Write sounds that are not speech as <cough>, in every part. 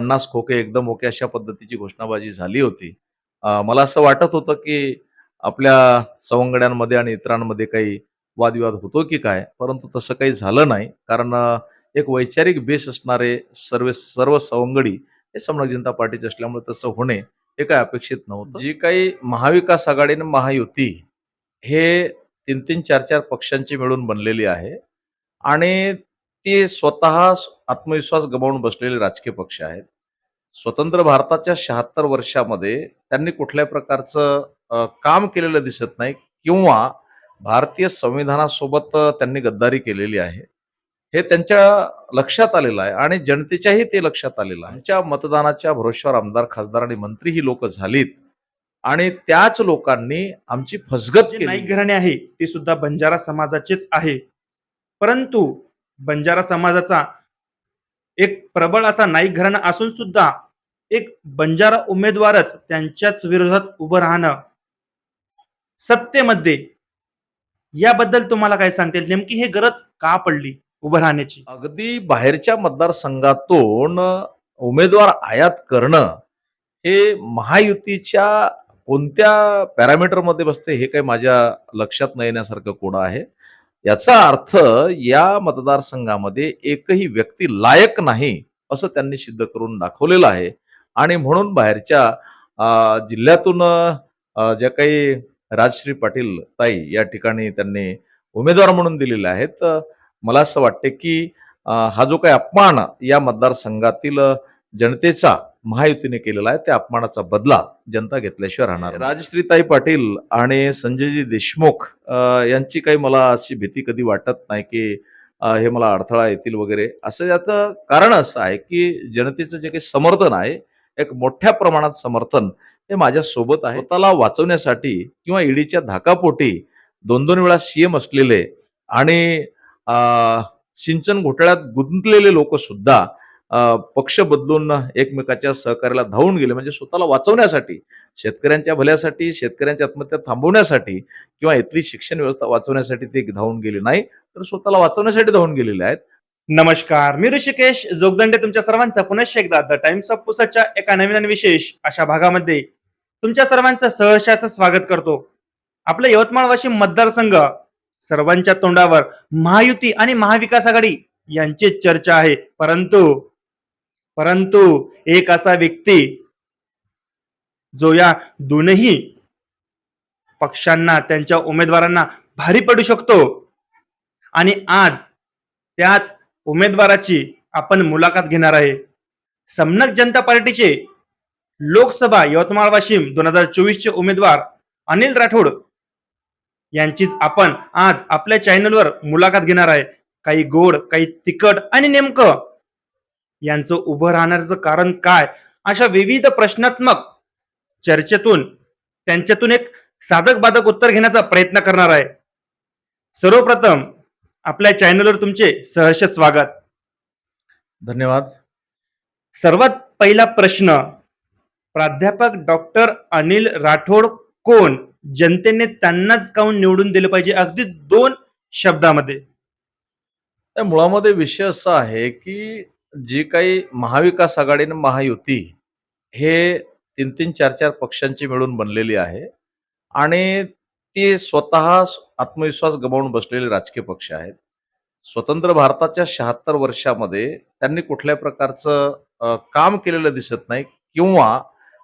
पन्नास खोके एकदम ओके अशा पद्धतीची घोषणाबाजी झाली होती. मला असं वाटत होतं की आपल्या सवंगड्यांमध्ये आणि इतरांमध्ये काही वादविवाद होतो की काय? परंतु तसं काही झालं नाही. कारण एक वैचारिक बेस असणारे सर्व सर्व सवंगडी हे सम्राट जनता पार्टीचे असल्यामुळे तसं होणे हे काही अपेक्षित नव्हतं. जी काही महाविकास आघाडीने महायुती हे तीन तीन चार चार पक्षांची मिळून बनलेली आहे. आणि ते स्वतः आत्मविश्वास गमावून बसलेले राजकीय पक्ष आहेत. स्वतंत्र भारताच्या शहात्तर वर्षामध्ये त्यांनी कुठल्याही प्रकारचं काम केलेलं दिसत नाही किंवा भारतीय संविधानासोबत त्यांनी गद्दारी केलेली आहे. हे त्यांच्या लक्षात आलेलं आहे आणि जनतेच्याही ते लक्षात आलेलं आहे. त्यांच्या मतदानाच्या भरोश्यावर आमदार खासदार आणि मंत्री ही लोक झालीत आणि त्याच लोकांनी आमची फसगत केली. नाईक घराणे आहे ते सुद्धा बंजारा समाजाचेच आहे. परंतु बंजारा समाजाचा एक प्रबळ असा नाईक घराणा असून सुद्धा एक बंजारा उमेदवारच त्यांच्याच विरोधात उभं राहणं सत्तेमध्ये याबद्दल तुम्हाला काय सांगता येईल? नेमकी हे गरज का पडली उभं राहण्याची? अगदी बाहेरच्या मतदारसंघातून उमेदवार आयात करणं हे महायुतीच्या कोणत्या पॅरामीटरमध्ये बसते हे काही माझ्या लक्षात न येण्यासारखं कोण आहे. याचा अर्थ या मतदारसंघामध्ये एकही व्यक्ती लायक नाही असं त्यांनी सिद्ध करून दाखवलेलं आहे. आणि म्हणून बाहेरच्या जिल्ह्यातून ज्या काही राजश्री पाटील ताई या ठिकाणी त्यांनी उमेदवार म्हणून दिलेले आहेत मला असं वाटते की हा जो काही अपमान या मतदारसंघातील जनतेचा महायुतीने केलेला आहे त्या अपमानाचा बदला जनता घेतल्याशिवाय राहणार. राजश्रीताई पाटील आणि संजयजी देशमुख यांची काही मला अशी भीती कधी वाटत नाही की हे मला अडथळा येतील वगैरे असं याचं कारण असं आहे की जनतेचं जे काही समर्थन आहे एक मोठ्या प्रमाणात समर्थन हे माझ्या सोबत आहे स्वतःला वाचवण्यासाठी किंवा ईडीच्या धाकापोटी दोन दोन वेळा सीएम असलेले आणि सिंचन घोटाळ्यात गुंतलेले लोक सुद्धा पक्ष बदलून एकमेकाच्या सहकार्याला धावून गेले. म्हणजे स्वतःला वाचवण्यासाठी शेतकऱ्यांच्या भल्यासाठी शेतकऱ्यांच्या आत्महत्या थांबवण्यासाठी किंवा इथली शिक्षण व्यवस्था वाचवण्यासाठी ते धावून गेले नाही तर स्वतःला वाचवण्यासाठी धावून गेलेले आहेत. नमस्कार मी ऋषिकेश जोगदंडे तुमच्या सर्वांचं पुनश्च एकदा द टाइम्स ऑफ पुसाच्या एका नवीन आणि विशेष अशा भागामध्ये तुमच्या सर्वांचं सहर्षाचं स्वागत करतो. आपला यवतमाळ वाशिम मतदारसंघ सर्वांच्या तोंडावर महायुती आणि महाविकास आघाडी यांची चर्चा आहे. परंतु परंतु एक असा व्यक्ती जो या दोनही पक्षांना त्यांच्या उमेदवारांना भारी पडू शकतो. आणि आज त्याच उमेदवाराची आपण मुलाखत घेणार आहे. समनक जनता पार्टीचे लोकसभा यवतमाळ वाशिम दोन हजार चोवीस चे उमेदवार अनिल राठोड यांचीच आपण आज आपल्या चॅनलवर मुलाखत घेणार आहे. काही गोड काही तिखट आणि नेमकं यांचं उभं राहण्याचं कारण काय? अशा विविध प्रश्नात्मक चर्चेतून त्यांच्यातून एक साधक बाधक उत्तर घेण्याचा प्रयत्न करणार आहे. सर्वप्रथम आपल्या चॅनलवर तुमचे सहर्ष स्वागत. धन्यवाद. सर्वात पहिला प्रश्न प्राध्यापक डॉक्टर अनिल राठोड कोण? जनतेने त्यांनाच काऊन निवडून दिलं पाहिजे? अगदी दोन शब्दामध्ये. मुळामध्ये विषय असा आहे की जी काही महाविकास आघाडीनं महायुती हे तीन तीन चार चार पक्षांची मिळून बनलेली आहे आणि ती स्वतः आत्मविश्वास गमावून बसलेले राजकीय पक्ष आहेत. स्वतंत्र भारताच्या शहात्तर वर्षामध्ये त्यांनी कुठल्याही प्रकारचं काम केलेलं दिसत नाही किंवा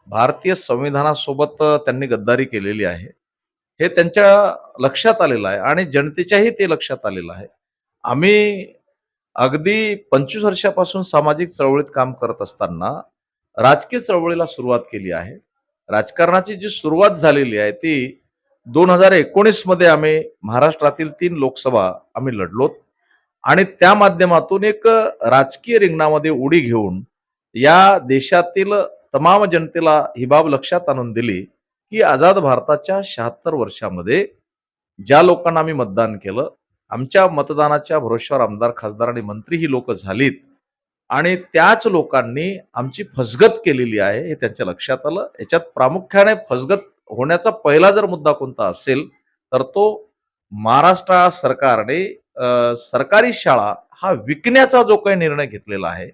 भारतीय संविधानासोबत त्यांनी गद्दारी केलेली आहे. हे त्यांच्या लक्षात आलेलं आहे आणि जनतेच्याही ते लक्षात आलेलं आहे. आम्ही अगदी पंचवीस वर्षापासून सामाजिक चळवळीत काम करत असताना राजकीय चळवळीला सुरुवात केली आहे. राजकारणाची जी सुरुवात झालेली आहे ती दोन हजार एकोणीसमध्ये आम्ही महाराष्ट्रातील तीन लोकसभा आम्ही लढलोत आणि त्या माध्यमातून एक राजकीय रिंगणामध्ये उडी घेऊन या देशातील तमाम जनतेला ही बाब लक्षात आणून दिली की आझाद भारताच्या शहात्तर वर्षामध्ये ज्या लोकांना आम्ही मतदान केलं आमच्या मतदानाच्या भरोश्यावर आमदार खासदार आणि मंत्री ही लोक झालीत आणि त्याच लोकांनी आमची फसगत केलेली आहे हे त्यांच्या लक्षात आलं याच्यात प्रामुख्याने फसगत होण्याचा पहिला जर मुद्दा कोणता असेल तर तो महाराष्ट्र सरकारने सरकारी शाळा हा विकण्याचा जो काही निर्णय घेतलेला आहे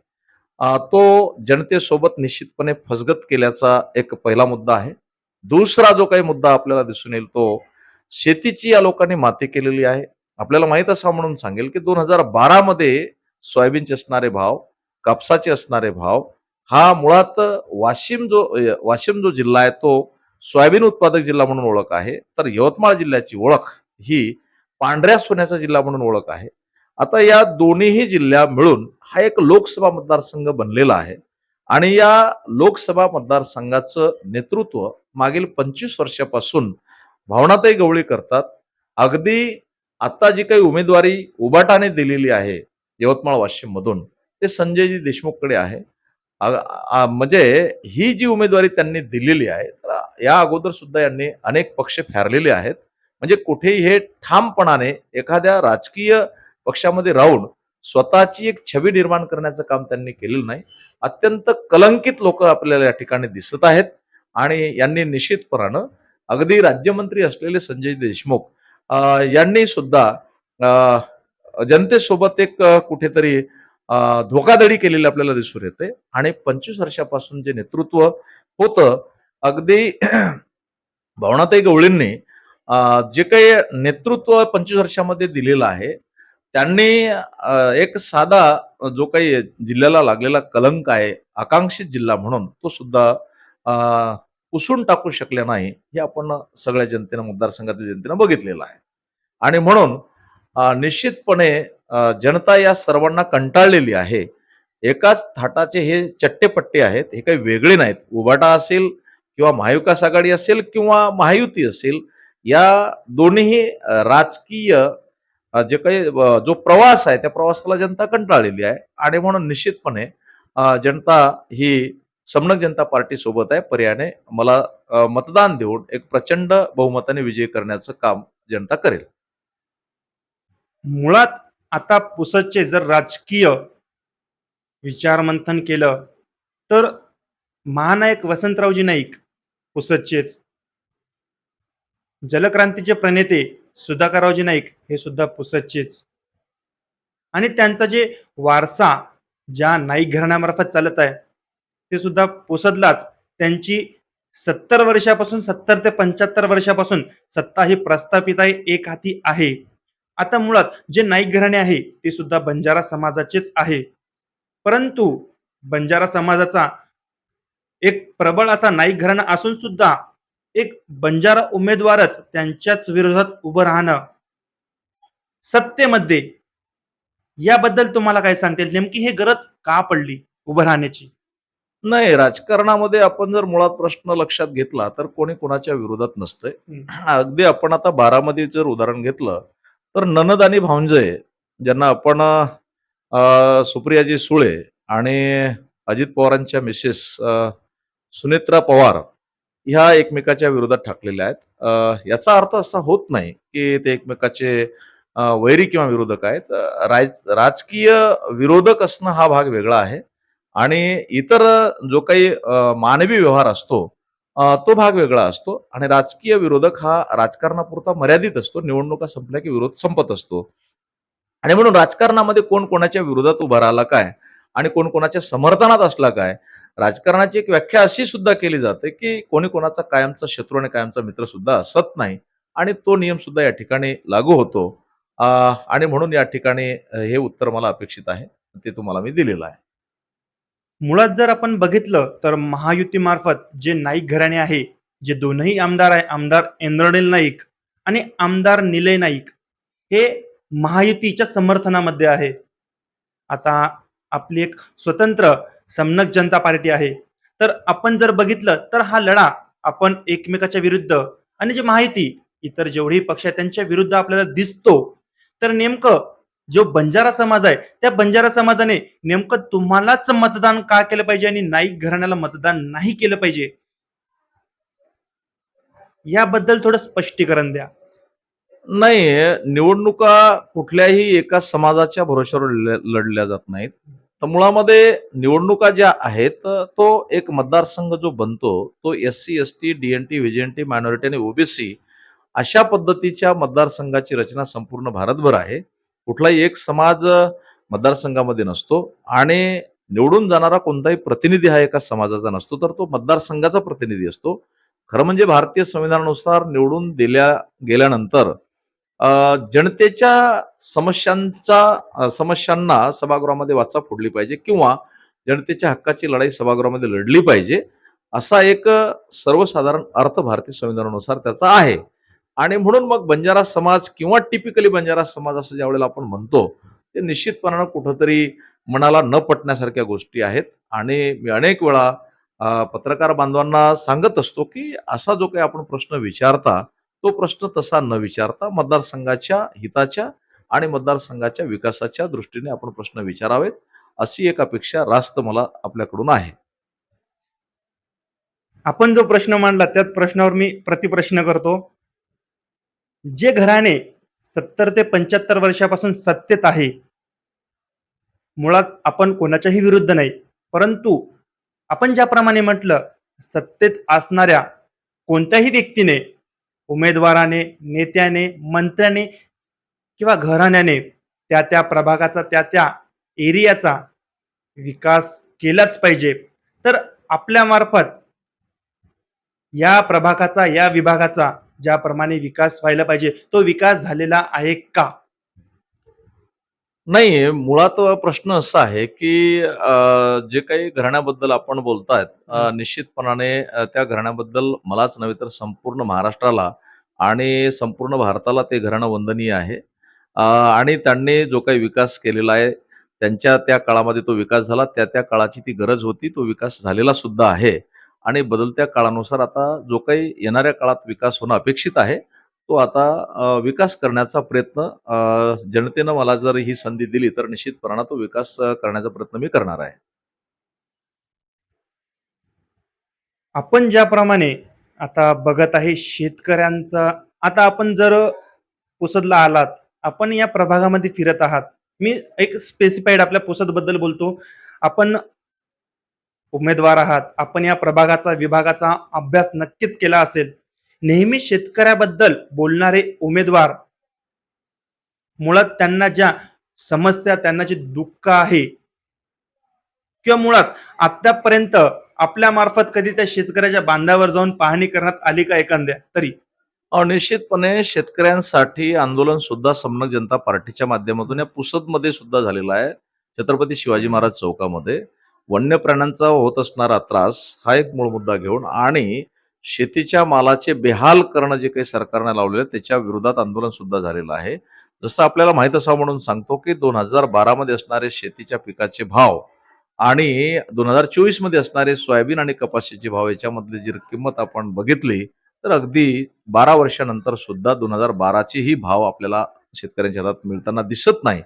तो जनतेसोबत निश्चितपणे फसगत केल्याचा एक पहिला मुद्दा आहे. दुसरा जो काही मुद्दा आपल्याला दिसून येईल तो शेतीची या लोकांनी माती केलेली आहे. आपल्याला माहीत असा म्हणून सांगेल, की दोन हजार बारामध्ये सोयाबीनचे असणारे भाव, कापसाचे असणारे भाव हा मुळात वाशिम जो वाशिम जो जिल्हा आहे तो सोयाबीन उत्पादक जिल्हा म्हणून ओळख आहे. तर यवतमाळ जिल्ह्याची ओळख ही पांढऱ्या सोन्याचा जिल्हा म्हणून ओळख आहे. आता या दोन्हीही जिल्ह्या मिळून हा एक लोकसभा मतदारसंघ बनलेला आहे आणि या लोकसभा मतदारसंघाचं नेतृत्व मागील 25 वर्षापासून भावनाताई गवळी करतात. अगदी आता जी काही उमेदवारी उबाटाने दिलेली आहे यवतमाळ वाशिममधून ते संजयजी देशमुखकडे आहे. म्हणजे ही जी उमेदवारी त्यांनी दिलेली आहे, तर या अगोदर सुद्धा यांनी अनेक पक्ष फेरलेले आहेत. म्हणजे कुठेही हे ठामपणाने एखाद्या राजकीय पक्षामध्ये राहून स्वतःची एक छबी निर्माण करण्याचं काम त्यांनी केलेलं नाही. अत्यंत कलंकित लोकं आपल्याला या ठिकाणी दिसत आहेत आणि यांनी निश्चितपणानं अगदी राज्यमंत्री असलेले संजय देशमुख यांनी सुद्धा अ, जनतेसोबत एक कुठेतरी धोकाधडी केलेली आपल्याला दिसून येते आणि 25 वर्षापासून जे नेतृत्व होतं अगदी <clears throat> भावनाताई गवळींनी जे काही नेतृत्व 25 वर्षामध्ये दिलेलं आहे, त्यांनी एक साधा जो काही जिल्ह्याला लागलेला कलंक आहे, आकांक्षित जिल्हा म्हणून तो सुद्धा पुसून टाकू शकले नाही. हे आपण सगळ्या जनतेनं मतदारसंघातील जनतेनं बघितलेलं आहे. आणि म्हणून निश्चितपणे जनता या सर्वांना कंटाळलेली आहे. एकाच थाटाचे हे चट्टेपट्टे आहेत. हे काही वेगळे नाहीत. उभाटा असेल किंवा महाविकास आघाडी असेल किंवा महायुती असेल, या दोन्हीही राजकीय जे काही जो प्रवास आहे, त्या प्रवासाला जनता कंटाळलेली आहे आणि म्हणून निश्चितपणे जनता ही समनक जनता पार्टी सोबत आहे. पर्यायाने मला मतदान देऊन एक प्रचंड बहुमताने विजयी करण्याचं काम जनता करेल. मुळात आता पुसदचे जर राजकीय विचारमंथन केलं, तर महानायक वसंतरावजी नाईक पुसदचेच. जलक्रांतीचे प्रणेते सुधाकररावजी नाईक हे सुद्धा पुसदचेच. आणि त्यांचा जे वारसा ज्या नाईक घराण्यामार्फत चालत आहे, ते सुद्धा पुसदलाच त्यांची 70 वर्षापासून 70 ते 75 वर्षापासून सत्ता ही प्रस्थापित आहे, एक हाती आहे. आता मुळात जे नाईक घराणे आहे, ते सुद्धा बंजारा समाजाचेच आहे. परंतु बंजारा समाजाचा एक प्रबळ असा नाईक घराणा असून सुद्धा एक बंजारा उमेदवारच त्यांच्याच विरोधात उभं राहणं सत्तेमध्ये याबद्दल तुम्हाला काय सांगता येईल? नेमकी हे गरज का पडली उभं राहण्याची? नाही, राजकारणामध्ये आपण जर मुळात प्रश्न लक्षात घेतला, तर कोणी कोणाच्या विरोधात नसतंय. अगदी आपण आता बारामती जर उदाहरण घेतलं, तर ननद आणि भावंजय ज्यांना आपण सुप्रियाजी सुळे आणि अजित पवारांच्या मिसेस सुनेत्रा पवार ह्या एकमेकाच्या विरोधात ठाकलेल्या आहेत. याचा अर्थ असा होत नाही, की ते एकमेकाचे वैरी किंवा विरोधक आहेत. राज राजकीय विरोधक असणं हा भाग वेगळा आहे आणि इतर जो काही मानवी व्यवहार असतो तो भाग वेगळा असतो आणि राजकीय विरोधक हा राजकारणापुरता मर्यादित असतो. निवडणुका संपल्या की विरोध संपत असतो. आणि म्हणून राजकारणामध्ये कोण कोणाच्या विरोधात उभा राहिला काय आणि कोण कोणाच्या समर्थनात असला काय, राजकारणाची एक व्याख्या अशी सुद्धा केली जाते, की कोणी कोणाचा कायमचा शत्रू आणि कायमचा मित्र सुद्धा असत नाही आणि तो नियम सुद्धा या ठिकाणी लागू होतो. आणि म्हणून या ठिकाणी हे उत्तर मला अपेक्षित आहे. ते तुम्हाला मी दिलेलं आहे. मुळात जर आपण बघितलं तर महायुतीमार्फत जे नाईक घराणे आहे, जे दोनही आमदार आहे, आमदार इंद्रनील नाईक आणि आमदार निलय नाईक हे महायुतीच्या समर्थनामध्ये आहे. आता आपली एक स्वतंत्र समनक जनता पार्टी आहे. तर आपण जर बघितलं तर हा लढा आपण एकमेकाच्या विरुद्ध आणि जे महायुती इतर जेवढी पक्ष आहे त्यांच्या विरुद्ध आपल्याला दिसतो. तर नेमकं जो बंजारा समाज आहे, त्या बंजारा समाजाने नेमकं तुम्हालाच मतदान का केलं पाहिजे आणि नाईक घराण्याला मतदान नाही केलं पाहिजे? याबद्दल थोडं स्पष्टीकरण द्या. नाही, निवडणुका कुठल्याही एका समाजाच्या भरोश्यावर लढल्या जात नाहीत. तर मुळामध्ये निवडणुका ज्या आहेत, तो एक मतदारसंघ जो बनतो, तो S C, S T, D N T, minority आणि ओबीसी अशा पद्धतीच्या मतदारसंघाची रचना संपूर्ण भारतभर आहे. कुठलाही एक समाज मतदारसंघामध्ये नसतो आणि निवडून जाणारा कोणताही प्रतिनिधी हा एका समाजाचा नसतो तर तो मतदारसंघाचा प्रतिनिधी असतो. खरं म्हणजे भारतीय संविधानानुसार निवडून दिल्या गेल्यानंतर जनतेच्या समस्यांचा समस्यांना सभागृहामध्ये वाचा फोडली पाहिजे किंवा जनतेच्या हक्काची लढाई सभागृहामध्ये लढली पाहिजे असा एक सर्वसाधारण अर्थ भारतीय संविधानानुसार त्याचा आहे. आणि म्हणून मग बंजारा समाज किंवा टिपिकली बंजारा समाज असं ज्या वेळेला आपण म्हणतो ते निश्चितपणानं कुठंतरी मनाला न पटण्यासारख्या गोष्टी आहेत. आणि मी अनेक वेळा पत्रकार बांधवांना सांगत असतो की असा जो काही आपण प्रश्न विचारता तो प्रश्न तसा न विचारता मतदारसंघाच्या हिताच्या आणि मतदारसंघाच्या विकासाच्या दृष्टीने आपण प्रश्न विचारावेत अशी एक अपेक्षा रास्त मला आपल्याकडून आहे. आपण जो प्रश्न मांडला त्याच प्रश्नावर मी प्रतिप्रश्न करतो. जे घराणे सत्तर ते पंच्याहत्तर वर्षापासून सत्तेत आहे मुळात आपण कोणाच्याही विरुद्ध नाही. परंतु आपण ज्याप्रमाणे म्हटलं सत्तेत असणाऱ्या कोणत्याही व्यक्तीने उमेदवाराने नेत्याने मंत्र्याने किंवा घराण्याने त्या त्या प्रभागाचा त्या त्या एरियाचा विकास केलाच पाहिजे. तर आपल्यामार्फत या प्रभागाचा या विभागाचा ज्याप्रमाणे विकास व्हायला पाहिजे तो विकास झालेला आहे का? नाही मुळात प्रश्न असा आहे की जे काही घराण्याबद्दल आपण बोलतायत हं. निश्चितपणाने त्या घराण्याबद्दल मलाच नव्हे तर संपूर्ण महाराष्ट्राला आणि संपूर्ण भारताला ते घराणं वंदनीय आहे. आणि त्यांनी जो काही विकास केलेला आहे त्यांच्या त्या काळामध्ये तो विकास झाला त्या त्या काळाची ती गरज होती तो विकास झालेला सुद्धा आहे. आणि बदलत्या काळानुसार आता जो काही येणाऱ्या काळात विकास होणं अपेक्षित आहे तो आता विकास करण्याचा प्रयत्न जनतेनं मला जर ही संधी दिली तर निश्चितपणानं तो विकास करण्याचा प्रयत्न मी करणार आहे. आपण ज्याप्रमाणे आता बघत आहे शेतकऱ्यांचा आता आपण जर पुसदला आलात आपण या प्रभागामध्ये फिरत आहात. मी एक स्पेसिफाईड आपल्या पुसदबद्दल बोलतो. आपण उमेदवार आहात. आपण या प्रभागाचा विभागाचा अभ्यास नक्कीच केला असेल. नेहमी शेतकऱ्याबद्दल बोलणारे उमेदवार मुळात त्यांना ज्या समस्या त्यांना जे दुःख आहे किंवा मुळात आतापर्यंत आपल्या मार्फत कधी त्या शेतकऱ्याच्या बांधावर जाऊन पाहणी करण्यात आली का एखाद्या? तरी. निश्चितपणे शेतकऱ्यांसाठी आंदोलन सुद्धा समनक जनता पार्टीच्या माध्यमातून या पुसदमध्ये सुद्धा झालेलं आहे. छत्रपती शिवाजी महाराज चौकामध्ये. वन्य प्राण्यांचा होत असणारा त्रास हा एक मूळ मुद्दा घेऊन आणि शेतीच्या मालाचे बेहाल करणं जे काही सरकारने लावलेलं आहे त्याच्या विरोधात आंदोलन सुद्धा झालेलं आहे. जसं आपल्याला माहीत असावं म्हणून सांगतो की दोन हजार बारामध्ये असणारे शेतीच्या पिकाचे भाव आणि दोन हजार चोवीसमध्ये असणारे सोयाबीन आणि कपाशीचे भाव याच्यामधली जी किंमत आपण बघितली तर अगदी बारा वर्षानंतर सुद्धा दोन हजार बाराचे ही भाव आपल्याला शेतकऱ्यांच्या हातात मिळताना दिसत नाही.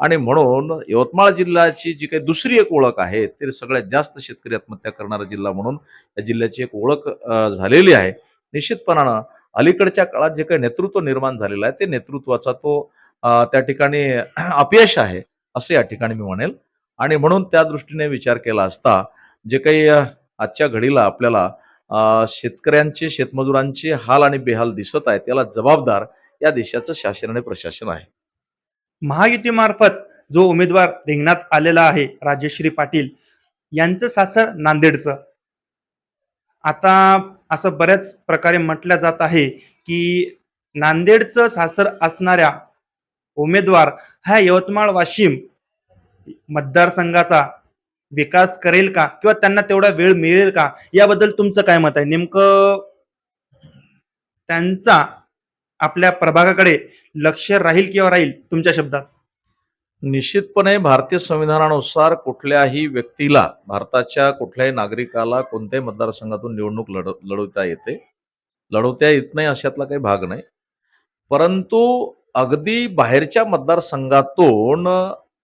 आणि म्हणून यवतमाळ जिल्ह्याची जी काही दुसरी एक ओळख आहे ते सगळ्यात जास्त शेतकरी आत्महत्या करणारा जिल्हा म्हणून या जिल्ह्याची एक ओळख झालेली आहे. निश्चितपणानं अलीकडच्या काळात जे काही नेतृत्व निर्माण झालेलं आहे ते नेतृत्वाचा तो त्या ठिकाणी <clears throat> अपयश आहे असं या ठिकाणी मी म्हणेल. आणि म्हणून त्या दृष्टीने विचार केला असता जे काही आजच्या घडीला आपल्याला शेतकऱ्यांचे शेतमजुरांचे हाल आणि बेहाल दिसत आहेत त्याला जबाबदार या देशाचं शासन आणि प्रशासन आहे. महायुतीमार्फत जो उमेदवार रिंगणात आलेला आहे राजश्री पाटील यांचं सासर नांदेडचं. आता असं बऱ्याच प्रकारे म्हटलं जात आहे की नांदेडचं सासर असणाऱ्या उमेदवार हा यवतमाळ वाशिम मतदारसंघाचा विकास करेल का किंवा त्यांना तेवढा वेळ मिळेल का? याबद्दल तुमचं काय मत आहे? नेमकं त्यांचा आपल्या प्रभागाकडे लक्ष राहील किंवा राहील तुमच्या शब्दात? निश्चितपणे भारतीय संविधानानुसार कुठल्याही व्यक्तीला भारताच्या कुठल्याही नागरिकाला कोणत्याही मतदारसंघातून निवडणूक लढ लढवता येते. लढवता येत नाही अशातला काही भाग नाही. परंतु अगदी बाहेरच्या मतदारसंघातून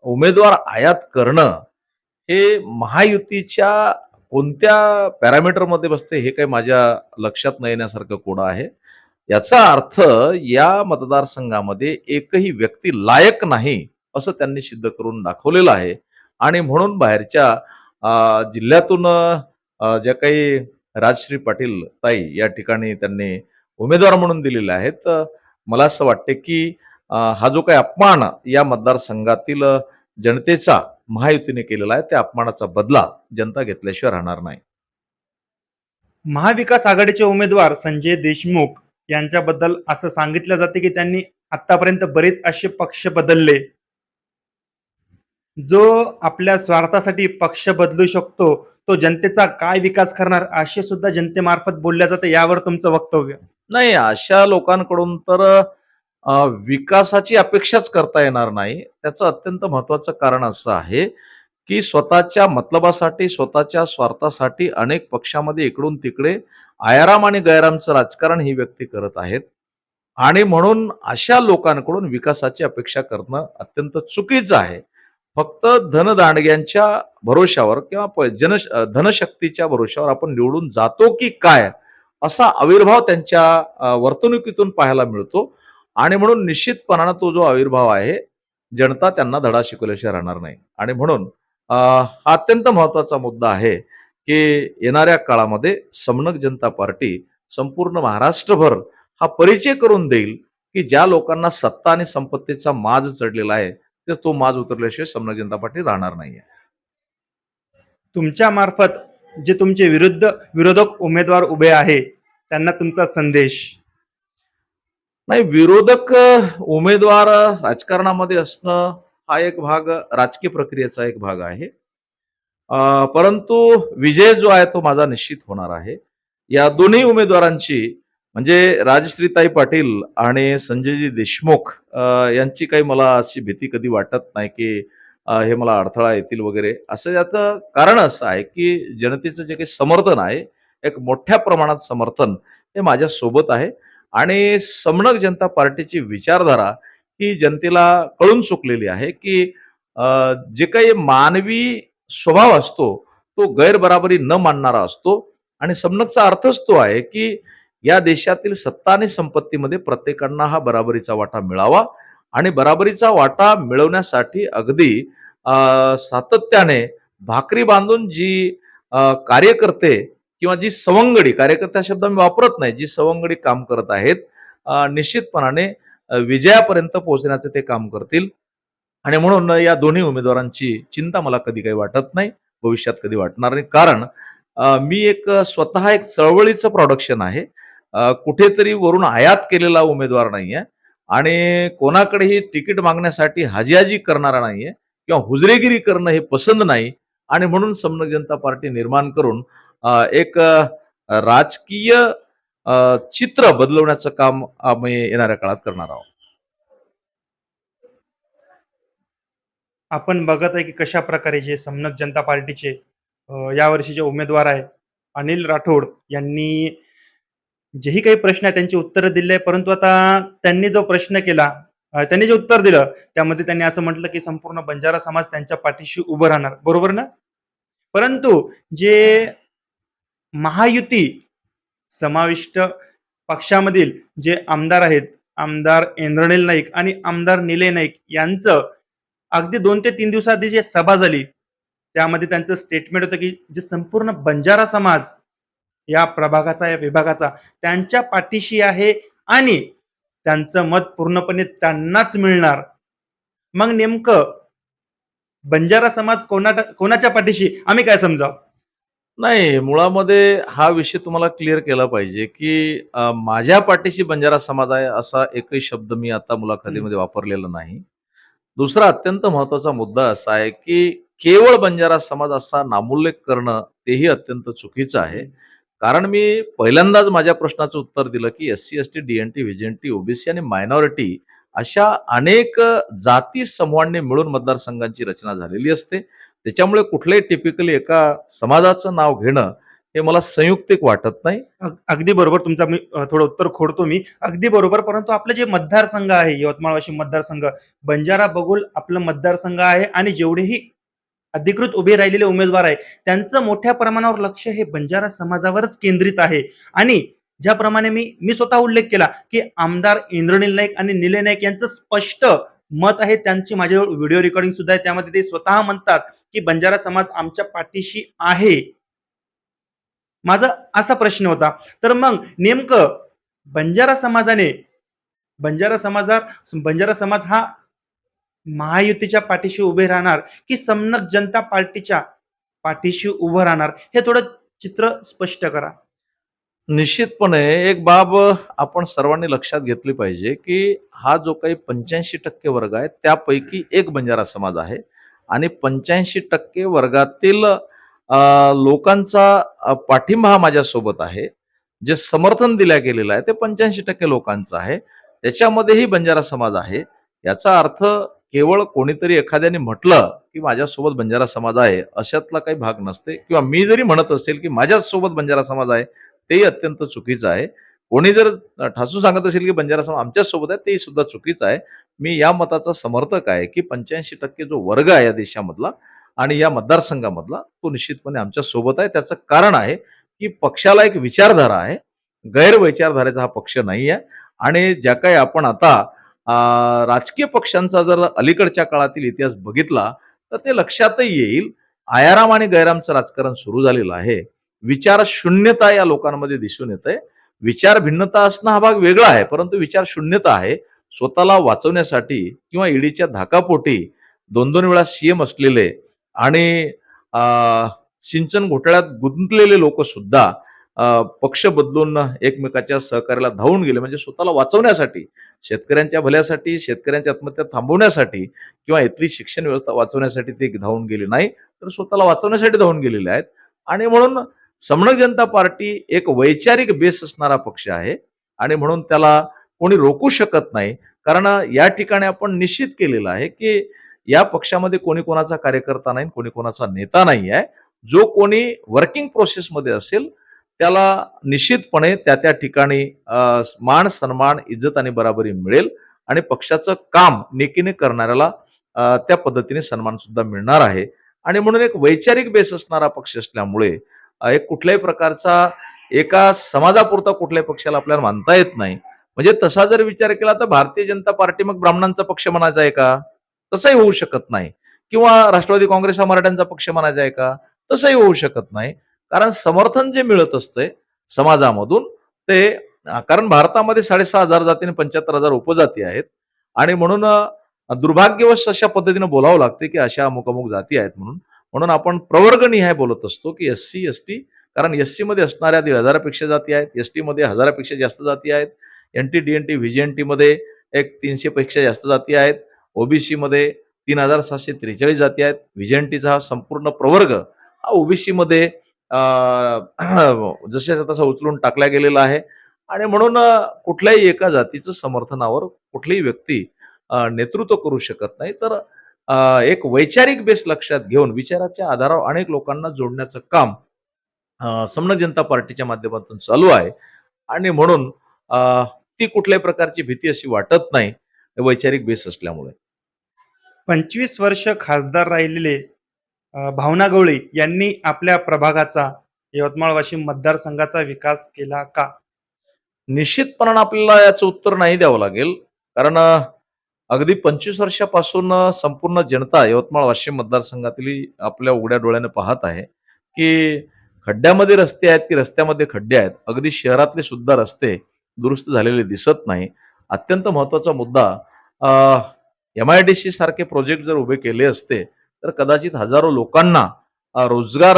उमेदवार आयात करणं हे महायुतीच्या कोणत्या पॅरामीटरमध्ये बसते हे काही माझ्या लक्षात न येण्यासारखं कोणं आहे. याचा अर्थ या मतदारसंघामध्ये एकही व्यक्ती लायक नाही असं त्यांनी सिद्ध करून दाखवलेलं आहे. आणि म्हणून बाहेरच्या जिल्ह्यातून ज्या काही राजश्री पाटील ताई या ठिकाणी त्यांनी उमेदवार म्हणून दिलेले आहेत मला असं वाटते की हा जो काही अपमान या मतदारसंघातील जनतेचा महायुतीने केलेला आहे त्या अपमानाचा बदला जनता घेतल्याशिवाय राहणार नाही. महाविकास आघाडीचे उमेदवार संजय देशमुख यांच्याबद्दल असं सांगितलं जाते की त्यांनी आतापर्यंत बरेच असे पक्ष बदलले. जो आपल्या स्वार्थासाठी पक्ष बदलू शकतो तो जनतेचा काय विकास करणार असे सुद्धा जनतेमार्फत बोलल्या जाते यावर तुमचं वक्तव्य नाही अशा लोकांकडून तर विकासाची अपेक्षाच करता येणार नाही. त्याचं अत्यंत महत्वाचं कारण असं आहे की स्वतःच्या मतलबासाठी स्वतःच्या स्वार्थासाठी अनेक पक्षामध्ये इकडून तिकडे आयाराम आणि गैरामचं राजकारण ही व्यक्ती करत आहेत. आणि म्हणून अशा लोकांकडून विकासाची अपेक्षा करणं अत्यंत चुकीचं आहे. फक्त धनदांडग्यांच्या भरोशावर किंवा प- जन धनशक्तीच्या भरोशावर आपण निवडून जातो की काय? असा आविर्भाव त्यांच्या वर्तणुकीतून पाहायला मिळतो. आणि म्हणून निश्चितपणानं तो जो आविर्भाव आहे जनता त्यांना धडा शिकवल्याशिवाय राहणार नाही. आणि म्हणून हा अत्यंत महत्त्वाचा मुद्दा आहे. की येणाऱ्या काळामध्ये समनक जनता पार्टी संपूर्ण महाराष्ट्रभर हा परिचय करून देईल की ज्या लोकांना सत्ता आणि संपत्तीचा माज चढलेला आहे तर तो माज उतरल्याशिवाय समनक जनता पार्टी राहणार नाहीये. तुमच्या मार्फत जे तुमचे विरुद्ध विरोधक उमेदवार उभे आहे त्यांना तुमचा संदेश. नाही विरोधक उमेदवार राजकारणामध्ये असणं हा एक भाग राजकीय प्रक्रियेचा एक भाग आहे. परंतु विजय जो आहे तो माझा निश्चित होणार आहे. या दोन्ही उमेदवारांची म्हणजे राजश्रीताई पाटील आणि संजयजी देशमुख यांची काही मला अशी भीती कधी वाटत नाही की हे मला अडथळा येतील वगैरे. असं याचं कारण असं आहे की जनतेचं जे काही समर्थन आहे एक मोठ्या प्रमाणात समर्थन हे माझ्या सोबत आहे. आणि समणक जनता पार्टीची विचारधारा ही जनतेला कळून चुकलेली आहे की जे काही मानवी स्वभाव असतो तो गैरबराबरी न मानणारा असतो. आणि समनकचा अर्थच तो आहे की या देशातील सत्ता आणि संपत्तीमध्ये प्रत्येकांना हा बराबरीचा वाटा मिळावा. आणि बराबरीचा वाटा मिळवण्यासाठी अगदी सातत्याने भाकरी बांधून जी कार्यकर्ते किंवा जी सवंगडी कार्यकर्त्या शब्द मी वापरत नाही जी सवंगडी काम करत आहेत निश्चितपणाने विजयापर्यंत पोहोचण्याचे ते काम करतील. आणि म्हणून या दोन्ही उमेदवारांची चिंता मला कधी काही वाटत नाही भविष्यात कधी वाटणार नाही. कारण मी एक स्वतः एक चळवळीचं प्रोडक्शन आहे. कुठेतरी वरून आयात केलेला उमेदवार नाहीये आणि कोणाकडेही तिकीट मागण्यासाठी हाजीहाजी करणारा नाहीये किंवा हुजरेगिरी करणं हे पसंत नाही आणि म्हणून समन्वय जनता पार्टी निर्माण करून एक राजकीय चित्र बदलवण्याचं काम आम्ही येणाऱ्या काळात करणार आहोत. आपण बघत आहे की कशा प्रकारे जे समनक जनता पार्टीचे अ, यावर्षीचे उमेदवार आहे अनिल राठोड यांनी जेही काही प्रश्न आहे त्यांची उत्तरं दिली आहे परंतु आता त्यांनी जो प्रश्न केला त्यांनी जे उत्तर दिलं त्यामध्ये त्यांनी असं म्हटलं की संपूर्ण बंजारा समाज त्यांच्या पाठीशी उभं राहणार. बरोबर ना? परंतु जे महायुती समाविष्ट पक्षामधील जे आमदार आहेत आमदार इंद्रनील नाईक आणि आमदार निलय नाईक यांचं अगदी दोन ते तीन दिवसाआधी जी सभा झाली त्यामध्ये त्यांचं स्टेटमेंट होतं की जे संपूर्ण बंजारा समाज या प्रभागाचा या विभागाचा त्यांच्या पाठीशी आहे आणि त्यांचं मत पूर्णपणे त्यांनाच मिळणार. मग नेमकं बंजारा समाज कोणा कोणाच्या पाठीशी? आम्ही काय समजाव? नाही मुळामध्ये हा विषय तुम्हाला क्लिअर केला पाहिजे की माझ्या पाठीशी बंजारा समाज आहे असा एकही शब्द मी आता मुलाखतीमध्ये वापरलेला नाही. दुसरा अत्यंत महत्त्वाचा मुद्दा असा आहे की केवळ बंजारा समाज असा नामोल्लेख करणं तेही अत्यंत चुकीचं आहे. कारण मी पहिल्यांदाच माझ्या प्रश्नाचं उत्तर दिलं की S C S T D N T VJNT OBC आणि मायनॉरिटी अशा अनेक जाती समूहांनी मिळून मतदारसंघांची रचना झालेली असते. त्याच्यामुळे कुठल्याही टिपिकली एका समाजाचं नाव घेणं हे मला संयुक्तिक वाटत नाही. अगदी बरोबर तुमचा मी थोडं उत्तर खोडतो मी. अगदी बरोबर परंतु आपलं जे मतदारसंघ आहे यवतमाळ वाशिम मतदारसंघ बंजारा बगुल आपलं मतदारसंघ आहे आणि जेवढेही अधिकृत उभे राहिलेले उमेदवार आहे त्यांचं मोठ्या प्रमाणावर लक्ष हे बंजारा समाजावरच केंद्रित आहे. आणि ज्याप्रमाणे मी मी स्वतः उल्लेख केला की आमदार इंद्रनील नाईक आणि निलय नाईक यांचं स्पष्ट मत आहे त्यांची माझ्याजवळ व्हिडिओ रेकॉर्डिंग सुद्धा आहे त्यामध्ये ते स्वतः म्हणतात की बंजारा समाज आमच्या पाठीशी आहे. माझा असा प्रश्न होता. तर मग नेमकं बंजारा समाजाने बंजारा समाजा बंजारा समाज हा महायुतीच्या पाठीशी उभे राहणार की समनक जनता पार्टीच्या पाठीशी उभं राहणार? हे थोडं चित्र स्पष्ट करा. निश्चितपणे एक बाब आपण सर्वांनी लक्षात घेतली पाहिजे की हा जो काही पंच्याऐंशी टक्के वर्ग आहे त्यापैकी एक बंजारा समाज आहे. आणि पंच्याऐंशी टक्के वर्गातील लोकांचा पाठिंबा हा माझ्यासोबत आहे. जे समर्थन दिल्या गेलेलं आहे ते पंच्याऐंशी टक्के लोकांचं आहे. त्याच्यामध्येही बंजारा समाज आहे. याचा अर्थ केवळ कोणीतरी एखाद्याने म्हटलं की माझ्यासोबत बंजारा समाज आहे अशातला काही भाग नसते. किंवा मी जरी म्हणत असेल की माझ्याच सोबत बंजारा समाज आहे तेही अत्यंत चुकीचं आहे. कोणी जर ठासून सांगत असेल की बंजारा समाज आमच्याच सोबत आहे तेही सुद्धा चुकीचं आहे. मी या मताचा समर्थक आहे की पंच्याऐंशी टक्के जो वर्ग आहे या देशामधला आणि या मतदारसंघामधला तो निश्चितपणे आमच्यासोबत आहे. त्याचं कारण आहे की पक्षाला एक विचारधारा आहे. गैरविचारधारेचा हा पक्ष नाही आहे. आणि ज्या काही आपण आता राजकीय पक्षांचा जर अलीकडच्या काळातील इतिहास बघितला तर ते लक्षातही येईल आयाराम आणि गैरामचं राजकारण सुरू झालेलं आहे. विचार शून्यता या लोकांमध्ये दिसून येत आहे विचार भिन्नता असणं हा भाग वेगळा आहे परंतु विचार शून्यता आहे. स्वतःला वाचवण्यासाठी किंवा ईडीच्या धाकापोटी दोन दोन वेळा सीएम असलेले आणि सिंचन घोटाळ्यात गुंतलेले लोक सुद्धा पक्ष बदलून एकमेकाच्या सहकार्याला धावून गेले. म्हणजे स्वतःला वाचवण्यासाठी शेतकऱ्यांच्या भल्यासाठी शेतकऱ्यांच्या आत्महत्या थांबवण्यासाठी किंवा इथली शिक्षण व्यवस्था वाचवण्यासाठी ते धावून गेले नाही तर स्वतःला वाचवण्यासाठी धावून गेलेले आहेत. आणि म्हणून समणक जनता पार्टी एक वैचारिक बेस असणारा पक्ष आहे आणि म्हणून त्याला कोणी रोखू शकत नाही. कारण या ठिकाणी आपण निश्चित केलेलं आहे की या पक्षामध्ये कोणी कोणाचा कार्यकर्ता नाही कोणी कोणाचा नेता नाही आहे जो कोणी वर्किंग प्रोसेसमध्ये असेल त्याला निश्चितपणे त्या त्या ठिकाणी मान सन्मान इज्जत आणि बराबरी मिळेल आणि पक्षाचं काम नेकीने करणाऱ्याला त्या पद्धतीने सन्मान सुद्धा मिळणार आहे. आणि म्हणून एक वैचारिक बेस असणारा पक्ष असल्यामुळे एक कुठल्याही प्रकारचा एका समाजापुरता कुठल्याही पक्षाला आपल्याला मानता येत नाही. म्हणजे तसा जर विचार केला तर भारतीय जनता पार्टी मग ब्राह्मणांचा पक्ष म्हणायचा आहे का? तसंही होऊ शकत नाही. किंवा राष्ट्रवादी काँग्रेस हा मराठ्यांचा पक्ष म्हणायचा आहे का? तसंही होऊ शकत नाही. कारण समर्थन जे मिळत असतंय समाजामधून ते कारण भारतामध्ये साडेसहा हजार जाती आणि पंच्याहत्तर हजार उपजाती आहेत. आणि म्हणून दुर्भाग्यवश अशा पद्धतीने बोलावं लागते की अशा अमुक अमुक जाती आहेत म्हणून. म्हणून आपण प्रवर्गनिहाय बोलत असतो की एस सी एस टी कारण एस सी मध्ये असणाऱ्या दीड हजारापेक्षा जाती आहेत एस टीमध्ये हजारापेक्षा जास्त जाती आहेत N T D N T V J N टीमध्ये एक तीनशेपेक्षा जास्त जाती आहेत ओबीसी मध्ये तीन हजार सातशे त्रेचाळीस जाती आहेत. व्हीजीएन हा संपूर्ण प्रवर्ग हा ओबीसीमध्ये <clears throat> जसे तसा उचलून टाकला गेलेला आहे. आणि म्हणून कुठल्याही एका जातीचं समर्थनावर कुठलीही व्यक्ती नेतृत्व करू शकत नाही. तर एक वैचारिक बेस लक्षात घेऊन विचाराच्या आधारावर अनेक लोकांना जोडण्याचं काम समनक जनता पार्टीच्या माध्यमातून चालू आहे. आणि म्हणून ती कुठल्याही प्रकारची भीती अशी वाटत नाही वैचारिक बेस असल्यामुळे. पंचवीस वर्ष खासदार राहिलेले भावना गवळी यांनी आपल्या प्रभागाचा यवतमाळ वाशिम मतदारसंघाचा विकास केला का? निश्चितपणानं आपल्याला याचं उत्तर नाही द्यावं लागेल. कारण अगदी पंचवीस वर्षापासून संपूर्ण जनता यवतमाळ वाशिम मतदारसंघातील आपल्या उघड्या डोळ्याने पाहत आहे की खड्ड्यामध्ये रस्ते आहेत की रस्त्यामध्ये खड्डे आहेत. अगदी शहरातले सुद्धा रस्ते दुरुस्त झालेले दिसत नाही. अत्यंत महत्त्वाचा मुद्दा एम आय डी सी सारखे प्रोजेक्ट जर उभे केले असते तर कदाचित हजारो लोकांना रोजगार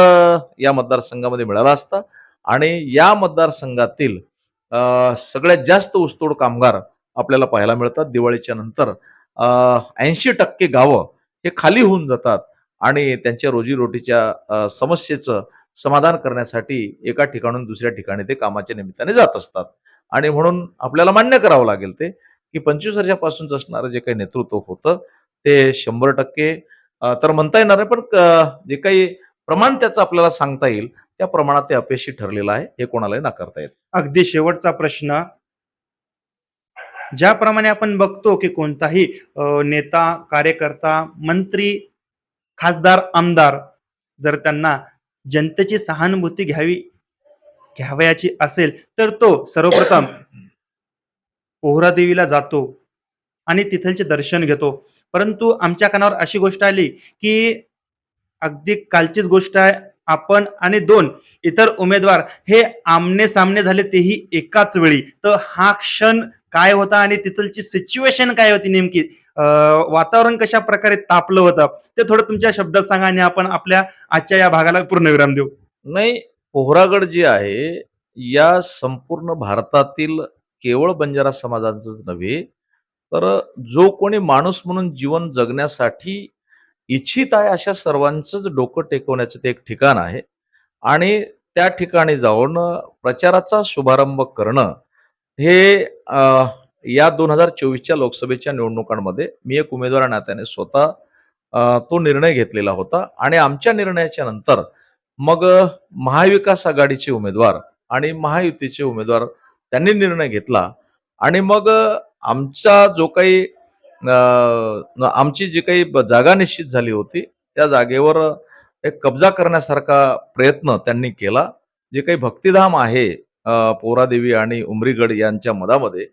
या मतदारसंघामध्ये मिळाला असता. आणि या मतदारसंघातील सगळ्यात जास्त ऊसतोड कामगार आपल्याला पाहायला मिळतात. दिवाळीच्या नंतर ऐंशी टक्के गावं हे खाली होऊन जातात आणि त्यांच्या रोजीरोटीच्या समस्येचं समाधान करण्यासाठी एका ठिकाणून दुसऱ्या ठिकाणी ते कामाच्या निमित्ताने जात असतात. आणि म्हणून आपल्याला मान्य करावं लागेल ते. की पंचवीस वर्षापासूनच असणारं जे काही नेतृत्व होतं ते शंभर टक्के तर म्हणता येणार आहे पण जे काही प्रमाण त्याचं आपल्याला सांगता येईल त्या प्रमाणात ते अपयशी ठरलेलं आहे हे कोणालाही नाकारता येत अगदी शेवटचा प्रश्न. ज्याप्रमाणे आपण बघतो की कोणताही नेता कार्यकर्ता मंत्री खासदार आमदार जर त्यांना जनतेची सहानुभूती घ्यावी घ्यावयाची असेल तर तो सर्वप्रथम पोहरादेवीला जातो आणि तिथलचे दर्शन घेतो. परंतु आमच्या कानावर अशी गोष्ट आली की अगदी कालचीच गोष्ट आहे आपण आणि दोन इतर उमेदवार हे आमने सामने झाले तेही एकाच वेळी. तर हा क्षण काय होता आणि तिथलची सिच्युएशन काय होती नेमकी? वातावरण कशा प्रकारे तापलं होतं? ते थोडं तुमच्या शब्दात सांगा आणि आपण आपल्या आजच्या या भागाला पूर्णविराम देऊ. नाही पोहरागड जे आहे या संपूर्ण भारतातील केवळ बंजारा समाजाचंच नव्हे तर जो कोणी माणूस म्हणून जीवन जगण्यासाठी इच्छित आहे अशा सर्वांचंच डोकं टेकवण्याचं ते एक ठिकाण आहे. आणि त्या ठिकाणी जाऊन प्रचाराचा शुभारंभ करणं हे या दोन हजार चोवीसच्या लोकसभेच्या निवडणुकांमध्ये मी एक उमेदवार नात्याने स्वतः तो निर्णय घेतलेला होता. आणि आमच्या निर्णयाच्या नंतर मग महाविकास आघाडीचे उमेदवार आणि महायुतीचे उमेदवार त्यांनी निर्णय घेतला. आणि मग आमचा जो काही आमची जी काही जागा निश्चित झाली होती त्या जागेवर एक कब्जा करण्यासारखा प्रयत्न त्यांनी केला. जे काही भक्तिधाम आहे पोरादेवी आणि उमरीगड यांच्या मधामध्ये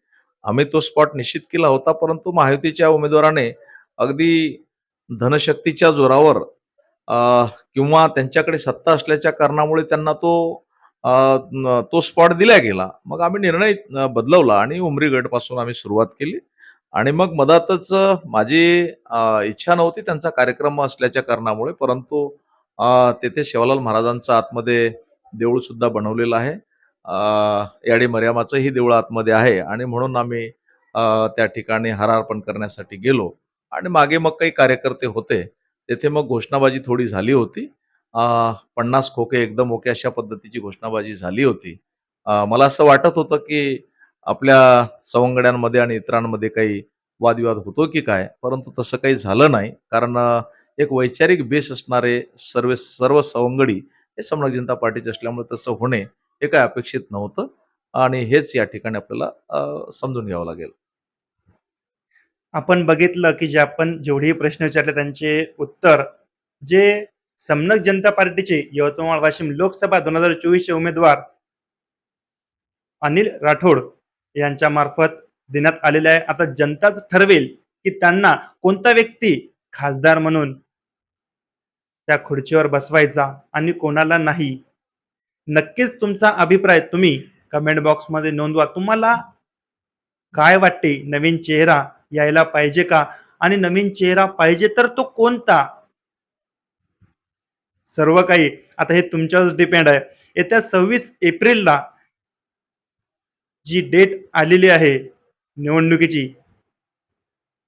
आम्ही तो स्पॉट निश्चित केला होता परंतु महायुतीच्या उमेदवाराने अगदी धनशक्तीच्या जोरावर किंवा त्यांच्याकडे सत्ता असल्याच्या कारणामुळे त्यांना तो तो स्पॉट दिला गेला. मग आम्ही निर्णय बदलवला आणि उमरीगड गटपासून आम्ही सुरुवात केली. आणि मग मधातच माझी इच्छा नव्हती त्यांचा कार्यक्रम असल्याच्या कारणामुळे परंतु तेथे शिवालाल महाराजांचा आतमध्ये देऊळ सुद्धा बनवलेलं आहे. अ, याडी मर्यामाचंही देऊळ आतमध्ये आहे आणि म्हणून आम्ही त्या ठिकाणी हार अर्पण करण्यासाठी गेलो. आणि मागे मग काही कार्यकर्ते होते. तेथे मग घोषणाबाजी थोडी झाली होती. पन्नास खोके एकदम ओके अशा पद्धतीची घोषणाबाजी झाली होती. मला असं वाटत होतं की आपल्या सवंगड्यांमध्ये आणि इतरांमध्ये काही वादविवाद होतो की काय? परंतु तसं काही झालं नाही. कारण एक वैचारिक बेस असणारे सर्व सर्व सवंगडी हे संभाग जनता पार्टीचे असल्यामुळे तसं होणे हे काय अपेक्षित नव्हतं. आणि हेच या ठिकाणी आपल्याला समजून घ्यावं लागेल. आपण बघितलं की जे आपण जेवढेही प्रश्न विचारले त्यांचे उत्तर जे समनक जनता पार्टीचे यवतमाळ वाशिम लोकसभा दोन हजार चोवीसचे उमेदवार अनिल राठोड यांच्या मार्फत देण्यात आलेले आहे. आता जनताच ठरवेल की त्यांना कोणता व्यक्ती खासदार म्हणून त्या खुर्चीवर बसवायचा आणि कोणाला नाही. नक्कीच तुमचा अभिप्राय तुम्ही कमेंट बॉक्समध्ये नोंदवा. तुम्हाला काय वाटते? नवीन चेहरा यायला पाहिजे का? आणि नवीन चेहरा पाहिजे तर तो कोणता? सर्व काही. आता हे तुमच्यावर डिपेंड आहे. येत्या सव्वीस एप्रिलला जी डेट आलेली आहे निवडणुकीची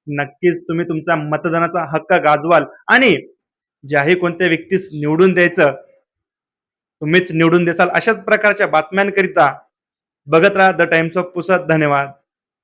नक्कीच तुम्ही तुमचा मतदानाचा हक्क गाजवाल. आणि ज्याही कोणत्या व्यक्तीस निवडून द्यायचं तुम्हीच निवडून देसाल अशाच प्रकारच्या बातम्यांकरिता बघत राहा द टाइम्स ऑफ पुसद. धन्यवाद.